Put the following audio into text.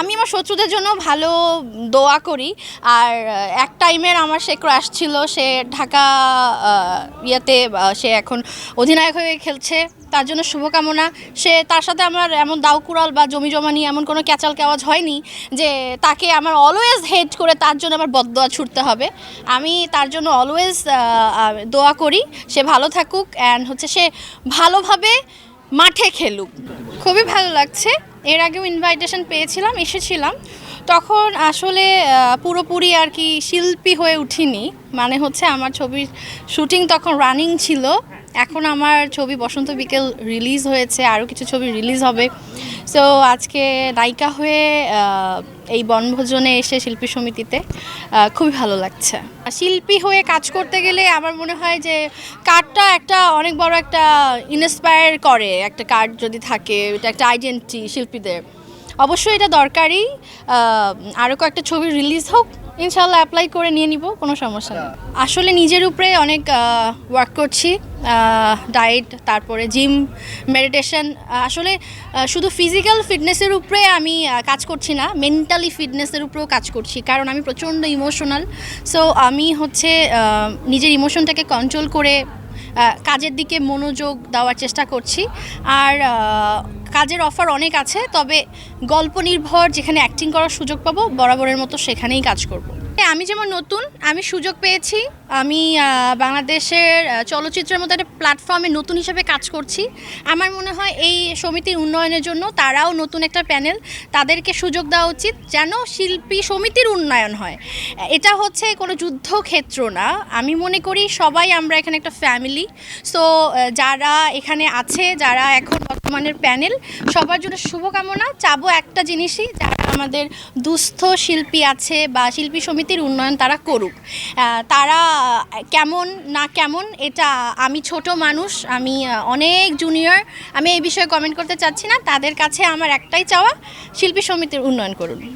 আমি আমার শত্রুদের জন্য ভালো দোয়া করি। আর এক টাইমের আমার সে ক্রাশ ছিল, সে ঢাকা ইয়েতে সে এখন অধিনায়ক হয়ে খেলছে। তার জন্য শুভকামনা। সে তার সাথে আমার এমন দাউকুড়াল বা জমি জমা নিয়ে এমন কোনো ক্যাচাল কেওয়াজ হয়নি যে তাকে আমার অলওয়েজ হেড করে তার জন্য আমার বদদোয়া ছুটতে হবে। আমি তার জন্য অলওয়েজ দোয়া করি। সে ভালো থাকুক অ্যান্ড হচ্ছে সে ভালোভাবে মাঠে খেলুক। খুবই ভালো লাগছে। এর আগেও ইনভাইটেশন পেয়েছিলাম, এসেছিলাম। তখন আসলে পুরোপুরি আর কি শিল্পী হয়ে উঠিনি। মানে হচ্ছে আমার ছবির শুটিং তখন রানিং ছিল। এখন আমার ছবি বসন্ত বিকেল রিলিজ হয়েছে, আরও কিছু ছবি রিলিজ হবে। সো আজকে নায়িকা হয়ে এই বনভোজনে এসে শিল্পী সমিতিতে খুবই ভালো লাগছে। শিল্পী হয়ে কাজ করতে গেলে আমার মনে হয় যে কার্ডটা একটা অনেক বড় একটা ইন্সপায়ার করে, একটা কার্ড যদি থাকে, এটা একটা আইডেন্টি শিল্পীদের। অবশ্যই এটা দরকারি আরও কয়েকটা ছবি রিলিজ হোক ইনশাল্লাহ অ্যাপ্লাই করে নিয়ে নিব, কোনো সমস্যা নেই। আসলে নিজের উপরে অনেক ওয়ার্ক করছি ডায়েট তারপরে জিম মেডিটেশন আসলে শুধু ফিজিক্যাল ফিটনেসের উপরে আমি কাজ করছি না মেন্টালি ফিটনেসের উপরেও কাজ করছি, কারণ আমি প্রচণ্ড ইমোশনাল সো আমি হচ্ছে নিজের ইমোশনটাকে কন্ট্রোল করে কাজের দিকে মনোযোগ দেওয়ার চেষ্টা করছি। আর কাজের অফার অনেক আছে, তবে গল্প নির্ভর যেখানে অ্যাক্টিং করার সুযোগ পাবো, বরাবরের মতো সেখানেই কাজ করব। আমি যেমন নতুন, আমি সুযোগ পেয়েছি। আমি বাংলাদেশের চলচ্চিত্রের মতো একটা প্ল্যাটফর্মে নতুন হিসেবে কাজ করছি। আমার মনে হয় এই সমিতির উন্নয়নের জন্য তারাও নতুন একটা প্যানেল তাদেরকে সুযোগ দেওয়া উচিত যেন শিল্পী সমিতির উন্নয়ন হয়। এটা হচ্ছে কোনো যুদ্ধক্ষেত্র না। আমি মনে করি সবাই আমরা এখানে একটা ফ্যামিলি সো যারা এখানে আছে, যারা এখন বর্তমানের প্যানেল, সবার জন্য শুভকামনা। চাবো একটা জিনিসই যারা আমাদের দুস্থ শিল্পী আছে বা শিল্পী সমিতির উন্নয়ন তারা করুক। তারা কেমন না কেমন এটা আমি ছোট মানুষ, আমি অনেক জুনিয়র আমি এই বিষয়ে কমেন্ট করতে চাচ্ছি না। তাদের কাছে আমার একটাই চাওয়া, শিল্পী সমিতির উন্নয়ন করুন।